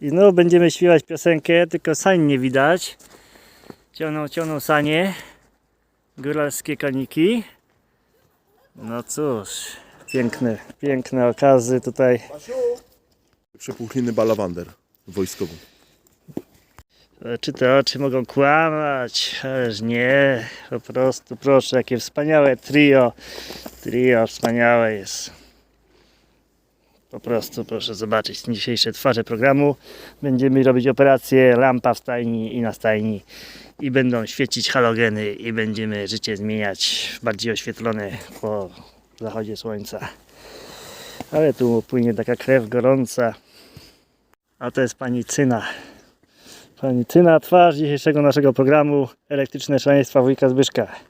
I znów będziemy śpiewać piosenkę, tylko sań nie widać. Ciągną, ciągną sanie. Góralskie koniki. No cóż, piękne, piękne okazy tutaj. Przepuchliny balawander wojskowy. E, Czy te oczy mogą kłamać? Ależ nie. Po prostu proszę, jakie wspaniałe trio. Trio wspaniałe jest. Po prostu proszę zobaczyć dzisiejsze twarze programu. Będziemy robić operację lampa w stajni i na stajni. I będą świecić halogeny i będziemy życie zmieniać bardziej oświetlone po zachodzie słońca. Ale tu płynie taka krew gorąca. A to jest pani Cyna. Pani Tyna, twarz dzisiejszego naszego programu Elektryczne Szaleństwa Wujka Zbyszka.